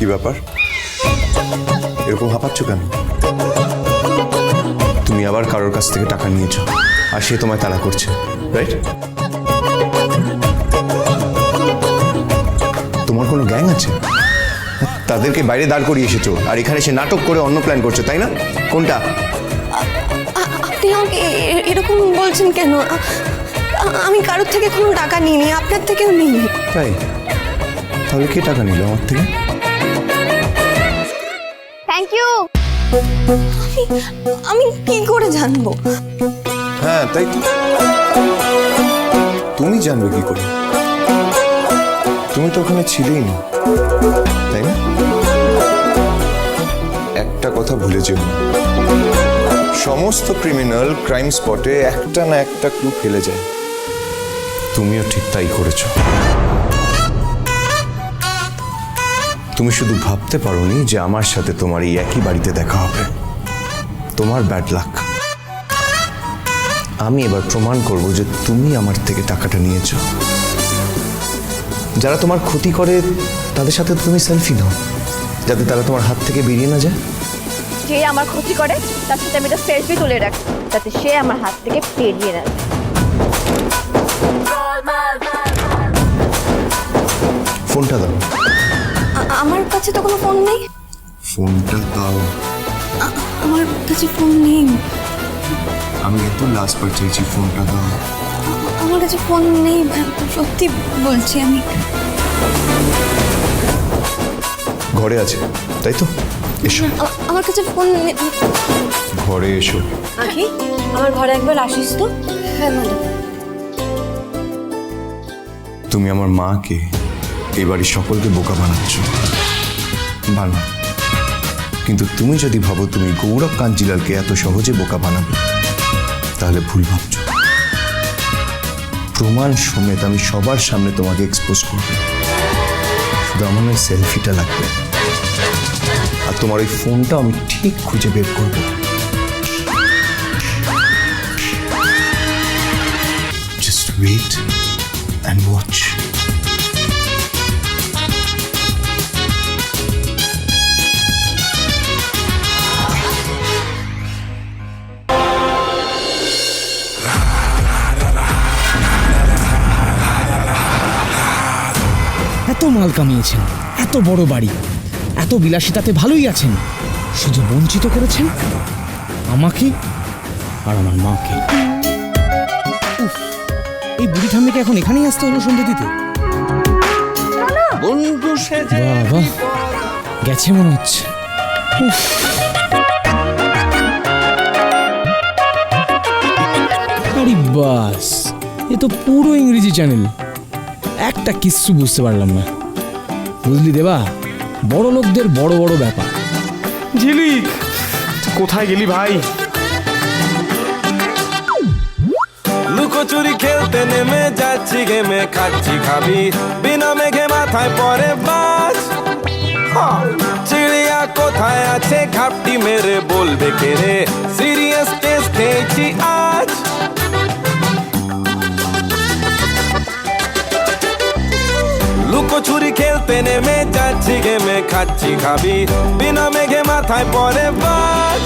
কি ব্যাপার? এরকম হাঁপাচ্ছ কেন? তুমি আবার কারোর কাছ থেকে টাকা নিয়েছো আর সে তোমায় তাড়া করছে রাইট তোমার কোনো গ্যাং আছে? তাদেরকে বাইরে দাঁড় করিয়ে এসেছ আর এখানে সে নাটক করে অন্য প্ল্যান করছে তাই না? কোনটা? আপনি আমাকে এরকম বলছেন কেন? আমি কারোর থেকে কোনো টাকা নিইনি আপনার থেকেও নিইনি। তাই? তাহলে কে টাকা নিল আমার থেকে? থ্যাংক ইউ আমি কি করে জানব? হ্যাঁ তাই তুমি জানবে কি করে? তুমি তো ওখানে ছিলেই না, তাই না? একটা কথা ভুলে যেও। সমস্ত ক্রিমিনাল ক্রাইম স্পটে একটা না একটা ক্লু ফেলে যায়। তুমিও ঠিক তাই করেছ। তুমি শুধু ভাবতে পারোনি যে আমার সাথে তোমার এই একই বাড়িতে দেখা হবে। তোমার ব্যাড লাক আমি এবার প্রমাণ করব যে তুমি আমার থেকে টাকাটা নিয়েছো। যারা তোমার ক্ষতি করে তাদের সাথে তুমি সেলফি নাও। যাতে তারা তোমার হাত থেকে বেরিয়ে না যায়। যে আমার ক্ষতি করে তার সাথে আমি একটা সেলফি তুলে রাখি যাতে সে আমার হাত থেকে পেরিয়ে না যায়। ফোনটা দাও। আমার কাছে তো কোনো ফোন নেই। ফোনটা দাও। আমার কাছে ফোন নেই। আমি এত লাস্ট বার চেয়েছি ফোনটা দাও। আমার কাছে ফোন নেই সত্যি বলছি আমি। ঘরে আছে তাই তো? এসো। আমার কাছে ফোন নেই। ঘরে এসো। আখি আমার ঘরে একবার আসিস তো? হ্যাঁ ম্যাডাম। তুমি আমার মাকে বাড়ির সকলকে বোকা বানাচ্ছ। বানা কিন্তু তুমি যদি ভাবো তুমি গৌরব কাঞ্জিলালকে এত সহজে বোকা বানাবে, তাহলে ভুল ভাবছ। প্রমাণ সমেত আমি সবার সামনে তোমাকে এক্সপোজ করব। শুধু আমার সেলফিটা লাগবে। আর তোমার ওই ফোনটা আমি ঠিক খুঁজে বের করব। এত মাল কামিয়েছেন এত বড় বাড়ি এত বিলাসিতাতে ভালোই আছেন শুধু বঞ্চিত করেছেন আমাকে আর আমার মাকে। এই বুড়ি ঠাম্মিকে এখন এখানেই আসতে হলো সন্ধে দিতে? বাবা গেছে মনে হচ্ছে। উফ। বাস এ তো পুরো ইংরেজি চ্যানেল। একটা কিচ্ছু বুঝতে পারলাম না। বুঝলি দেবা? বড় লোকদের বড় বড় ব্যাপার। ঝিলিক কোথায় গেলি ভাই? লুকোচুরি খেলতে নেমে যাচ্ছি গেমে খাচ্ছি খাবি। বিনা মেঘে মাথায় পরে হ্যাঁ, চিড়িয়া কোথায় আছে ঘাপটি মেরে বলবে কে রে? সিরিয়াস টেস্ট খেয়েছি আজ। লুকোচুরি খেলতে নেমে যাচ্ছি গেমে খাচ্ছি, খাবি। বিনা মেঘে মাথায় পরে বাজ।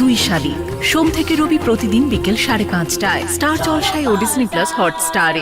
দুই শালিক সোম থেকে রবি প্রতিদিন বিকেল সাড়ে পাঁচটায়। স্টার জলসায় ও ডিসনি প্লাস হটস্টারে।